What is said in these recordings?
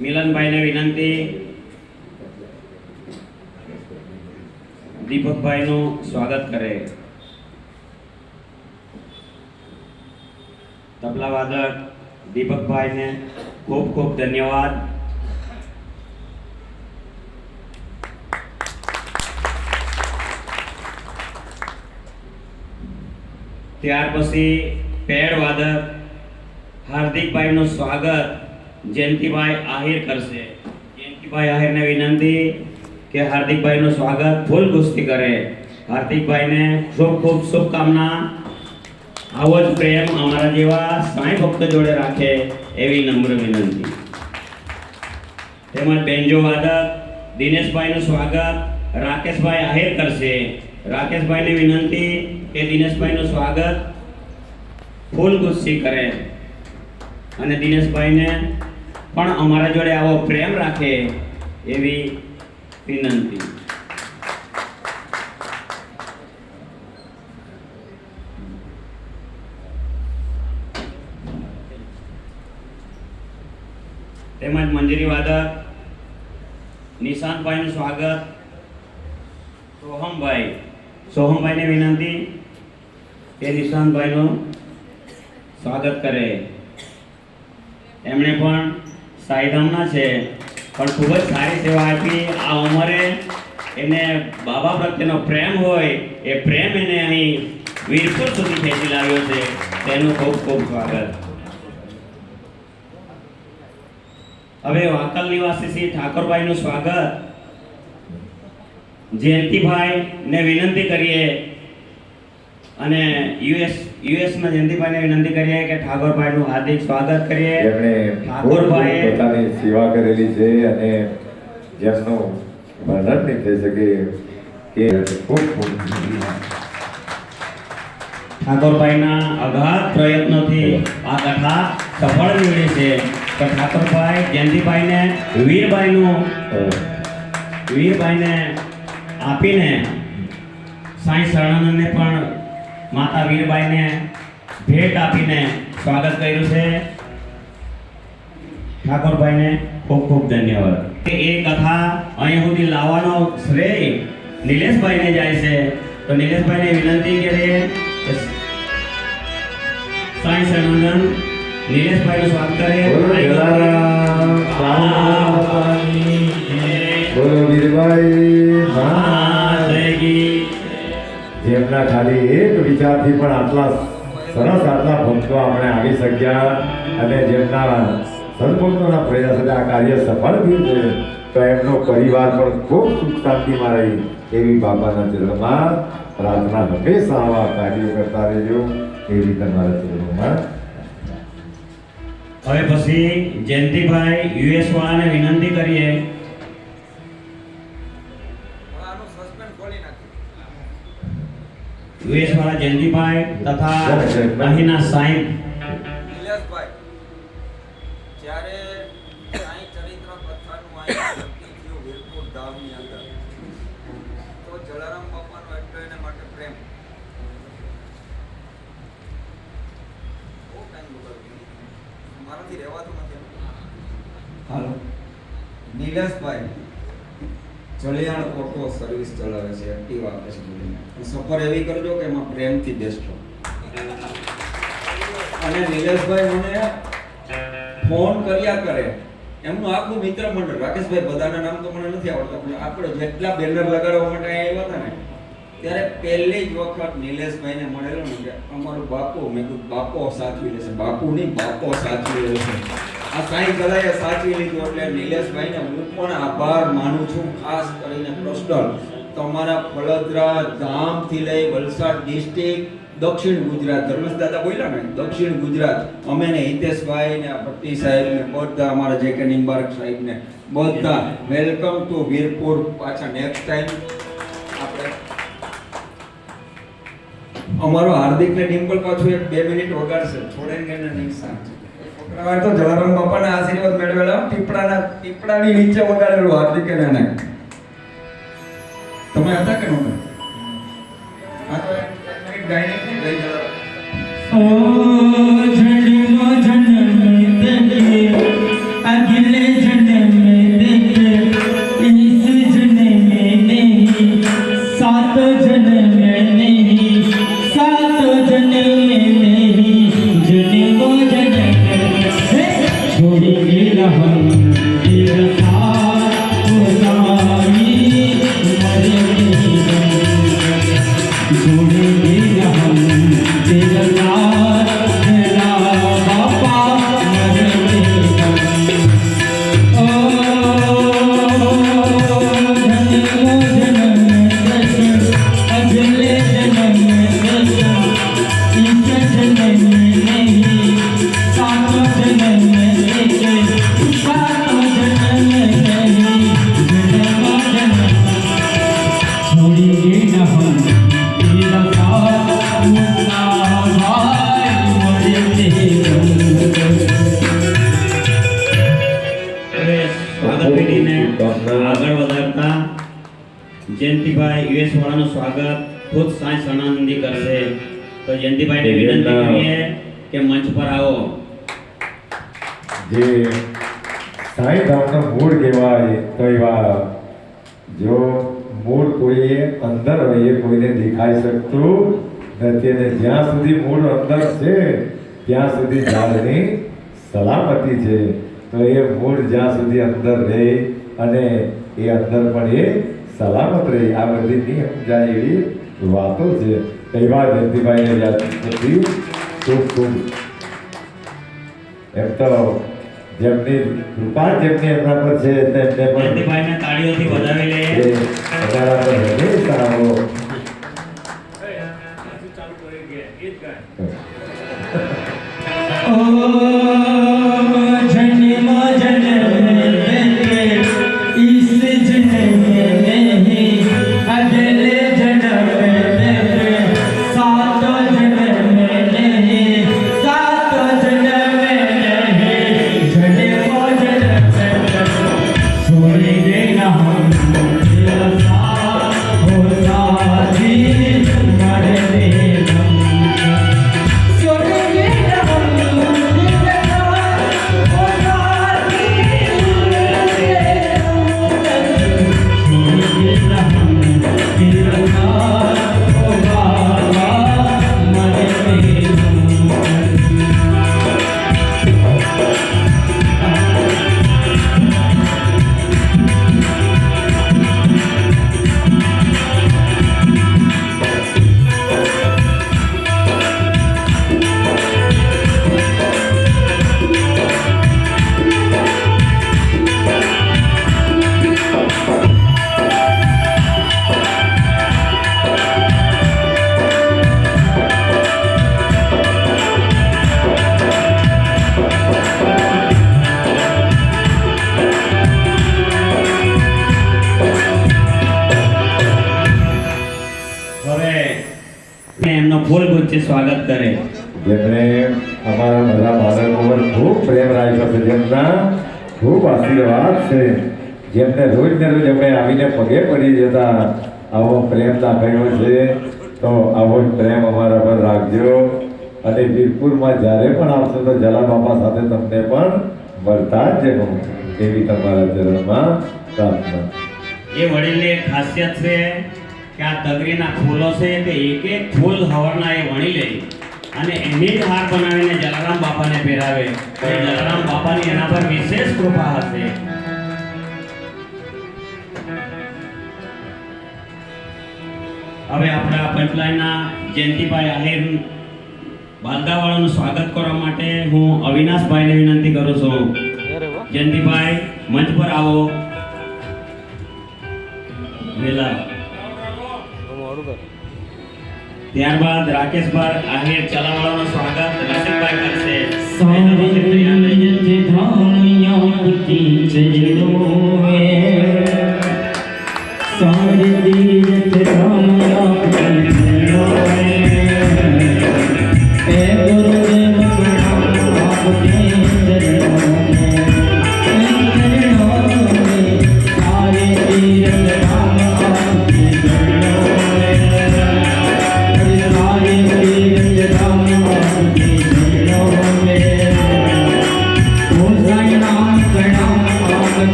મિલનભાઈને વિનંતી દીપકભાઈનું સ્વાગત કરે તબલા વાદક દીપકભાઈને ખૂબ ખૂબ ધન્યવાદ ત્યાર પછી પેડ વાદક હાર્દિકભાઈનું સ્વાગત જયંતિભાઈ આહિર કરશે. જયંતિભાઈ આહિરને વિનંતી કે હાર્દિકભાઈનું સ્વાગત, ફૂલ ગુસ્તી કરે. હાર્દિકભાઈને ખૂબ ખૂબ શુભકામના. આવો જ પ્રેમ અમારા જેવા સાંઈ ભક્ત જોડે રાખે એવી નમ્ર વિનંતી. તેમજ બેન્જો વાદક, દિનેશભાઈનું સ્વાગત, રાકેશભાઈ આહિર કરશે. રાકેશભાઈને વિનંતી કે દિનેશભાઈનું સ્વાગત ફૂલ ગુસ્સી કરે. અને દિનેશભાઈને પણ અમારા જોડે આવો પ્રેમ રાખે એવી વિનંતી. તેમજ મંજરી વાદક નિશાંતભાઈનું સ્વાગત, સોહમભાઈ. સોહમભાઈને વિનંતી કે નિશાંતભાઈનું સ્વાગત કરે. એમણે પણ સાઈધામના છે. પણ ખૂબ જ સારી સેવા આપી. આ ઉંમરે એને બાબા પ્રત્યેનો પ્રેમ હોય, એ પ્રેમ એને અહીં વીરપુર સુધી ખેંચી લાવ્યો છે. તેનું ખૂબ ખૂબ સ્વાગત. હવે વાકલ નિવાસી શ્રી ઠાકોરભાઈનું સ્વાગત. જયંતિભાઈ ને વિનંતી કરીએ. અને યુએસ યુએસના જયંતિભાઈને વિનંતી કરીએ કે ઠાકોરભાઈનું હાર્દિક સ્વાગત કરીએ. એમણે ઠાકોરભાઈએ પોતાની સેવા કરેલી છે અને જેમનું વર્ણન નહીં થઈ શકે કે ખૂબ ખૂબ ઠાકોરભાઈના અગાધ પ્રયત્નોથી આ કથા સફળ નીવડી છે. તો ઠાકોરભાઈ જયંતિભાઈને વીરભાઈનું વીરભાઈને આપીને સાંઈ શરણાનંદને પણ માતા વીરબાઈને ભેટ આપીને સ્વાગત કર્યું છે. ઠાકોરભાઈને ખૂબ ખૂબ ધન્યવાદ. એ કથા અહીંયા સુધી લાવવાનો શ્રેય નિલેશભાઈને જાય છે. તો નિલેશભાઈને વિનંતી કરીએ સાંઈ સનંદન નિલેશભાઈનું સ્વાગત કરે. જેમના ખાલી એક વિચારથી પણ આટલા સરસ આટલા ભક્તો આપણે આવી શક્યા અને જેમના સદભક્તોના પ્રયાસોથી આ કાર્ય સફળ થયું છે, તો એમનો પરિવાર પણ ખૂબ સુખ શાંતિમાં રહી એવી બાબાના ચરણમાં પ્રાર્થના હંમેશા આવા કાર્યો કરતા રહેજો એવી તમારા ચરણોમાં. હવે પછી જયંતિભાઈ, યુએસ વાળાને વિનંતી કરીએ. યુએસ વાળા જયંતિભાઈ તથા અહીંના સાહેબ નિલેશભાઈ, જ્યારે સાંઈ ચરિત્ર કથાનું નક્કી થયું વીરપુર ધામની અંદર, તો જલારામ બાપાનો એટલો એના માટે પ્રેમ. બહુ time બગાડ્યો. મારાથી રહેવાતું નથી હાલો નિલેશભાઈ જલિયાણ ઓટો સર્વિસ ચલાવે છે એક્ટિવા આપે છે. સફર એવી કરજો કે એમાં પ્રેમથી બેસજો. અને નિલેશભાઈ મને ફોન કર્યા કરે. એમનું આખું મિત્ર મંડળ રાકેશભાઈ બધાના નામ તો મને નથી આવડતા, પણ આપણે જેટલા બેનર લગાડવા માટે આવ્યા હતા ને, ત્યારે પહેલી જ વખત નિલેશભાઈને મળેલો ને કે અમારું બાપુ, મેં કીધું, બાપો સાચવી લેશે. બાપુ નહીં બાપો સાચવી લેશે. આ સાંઈ કલાએ સાચવી લીધું એટલે નિલેશભાઈને હું પણ આભાર માનું છું, ખાસ કરીને પર્સનલ તમારા વડોદરા ધામથી લઈ વલસાડ ડિસ્ટ્રિક્ટ, દક્ષિણ ગુજરાત ધર્મેશ દાદા બોલ્યા ને? દક્ષિણ ગુજરાત. અમે ને હિતેશભાઈ ને ભટ્ટી સાહેબ ને, બધા અમારા જે કે નિમ્બારક સાહેબ ને, બધા. વેલકમ ટુ વીરપુર પાછા નેક્સ્ટ ટાઈમ આપણે અમારો હાર્દિક ને ડિમ્પલ પાછું એક બે મિનિટ વગાડશે. છોડે ને નહીં સાંજ છોકરાઓએ તો જલારામ બાપાના આશીર્વાદ મેળવેલા. પીપળાના, પીપળાની નીચે વગાડેલું હાર્દિક એને. તમે હતા કે નહોતા? આ તો સ્વાગત પેઢીને આગળ વધારતા જયંતિભાઈ યુએસ વાળાનું સ્વાગત ખુદ સાંજ સણાનંદી કરશે. તો જયંતિભાઈને વિનંતી કરીએ કે મંચ પર આવો. જે સાંઈ ધામનો મૂળ કહેવાય તો એવા જો મૂળ કોઈએ અંદર હોય એ કોઈને દેખાઈ શકતું નથી અને જ્યાં સુધી મૂળ અંદર છે ત્યાં સુધી ઝાડની સલામતી છે. તો એ મૂળ જ્યાં સુધી અંદર રહે અને એ અંદર પણ એ સલામત રહે. આ બધી નિયમ જાય એવી વાતો છે. કહેવા જયંતિભાઈને યાદ નથી ખૂબ ખૂબ. એમ તો જેમની કૃપા જેમની એમના પર છે તેમને પણ જયંતિભાઈને તાળીઓથી વધાવી લઈએ. અમારા પર હંમેશા આવો. એમનો ફૂલ ગુચ્છથી સ્વાગત કરે. જેમણે અમારા બધા બાળકો પર ખૂબ પ્રેમ રાખ્યો છે જેમના ખૂબ આશીર્વાદ છે. જેમને રોજ ને રોજ અમે આવીને પગે પડી જતા આવો પ્રેમ દાખવ્યો છે તો આવો જ પ્રેમ અમારા પર રાખજો. અને વીરપુરમાં જ્યારે પણ આવશો તો જલા બાપા સાથે તમને પણ મળતા જ હું એવી તમારા ચરણમાં પ્રાર્થના. એ વડીલની ખાસિયત છે કે આ તગરીના ફૂલો છે તે એક એક ફૂલ હવરના એ વણી લે. અને એની જ હાર બનાવીને જલારામ બાપાને પહેરાવે. જલારામ બાપાની એના પર વિશેષ કૃપા હશે. હવે આપણા પંચલાઈના જયંતિભાઈ આહિર બાંદાવાળાનું સ્વાગત કરવા માટે હું અવિનાશભાઈને વિનંતી કરું છું. જયંતિભાઈ, મંચ પર આવો. વેલા ત્યારબાદ રાકેશભાઈ આહિર ચલાવાળાનું સ્વાગત રસિકભાઈ કરશે. સોરી જે ધાણિયા જય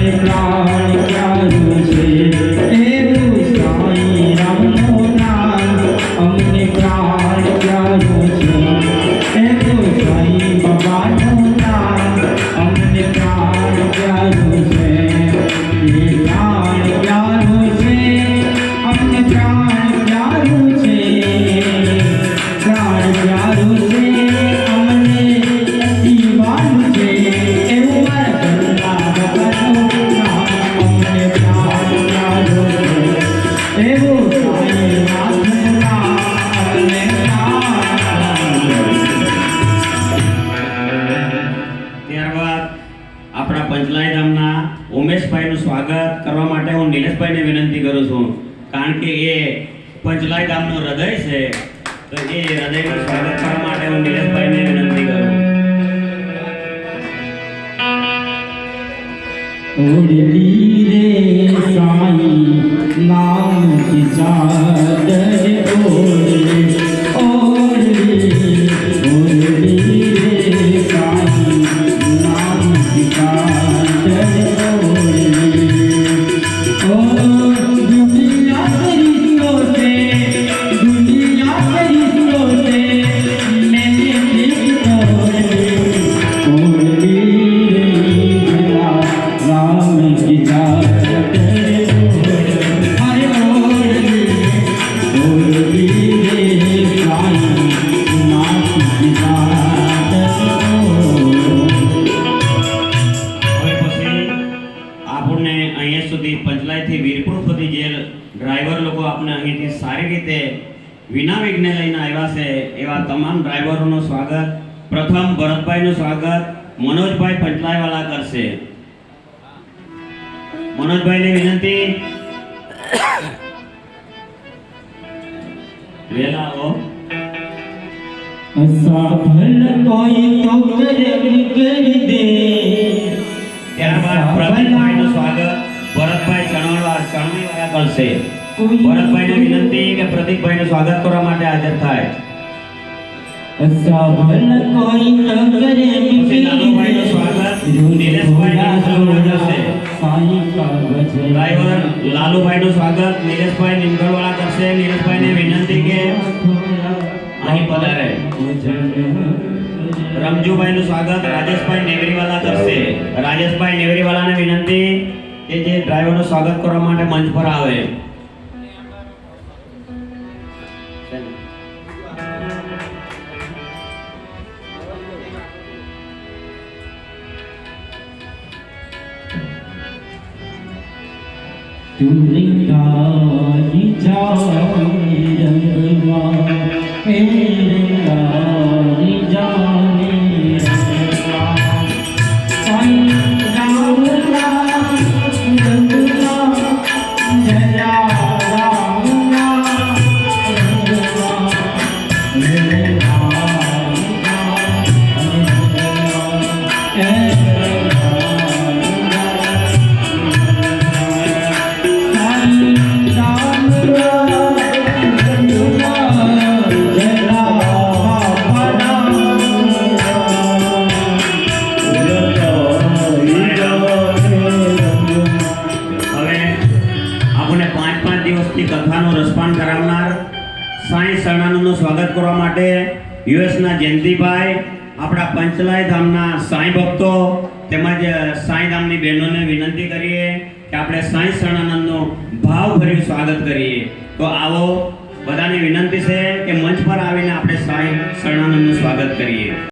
પ્રાણ ક્યાં છે উড়বি রে সাই নাম কি চাঁদ વિના વેગને લઈને આવ્યા છે એવા તમામ ડ્રાઈવરોનું સ્વાગત પ્રથમ ભરતભાઈનું સ્વાગત મનોજભાઈ પંચલાઈવાલા કરશે. મનોજભાઈને વિનંતી. વેલા આવો સફળ કોઈ તો કરે કરી દે. ત્યારબાદ પ્રદીપભાઈનું સ્વાગત ભરતભાઈ ચણવાળા ચણવીવાળા કરશે. ભરતભાઈને વિનંતી કે પ્રદીપભાઈનું સ્વાગત કરવા માટે હાજર થાય સફલ કોઈ તો કરે પછી નાનુભાઈનું સ્વાગત નિલેશભાઈ નિમગલવાળા કરશે સાઈ કા ભજન ડ્રાઈવર લાલુભાઈનું સ્વાગત નિલેશભાઈ નિમગલવાળા કરશે નિલેશભાઈને વિનંતી કે અહીં પધારે રમજુભાઈનું સ્વાગત રાજેશભાઈ નેવરીવાલા કરશે રાજેશભાઈ નેવરીવાલાને વિનંતી કે જે ડ્રાઈવરનું સ્વાગત કરવા માટે મંચ પર આવે તુરી કાજી જાની રંગવા સાંઈ શરણાનંદનું સ્વાગત કરવા માટે યુએસના જયંતિભાઈ, આપણા પંચલાય ધામના સાંઈ ભક્તો તેમજ સાંઈ ધામની બહેનોને વિનંતી કરીએ કે આપણે સાંઈ શરણાનંદનું ભાવભર્યું સ્વાગત કરીએ. તો આવો, બધાને વિનંતી છે કે મંચ પર આવીને આપણે સાંઈ શરણાનંદનું સ્વાગત કરીએ.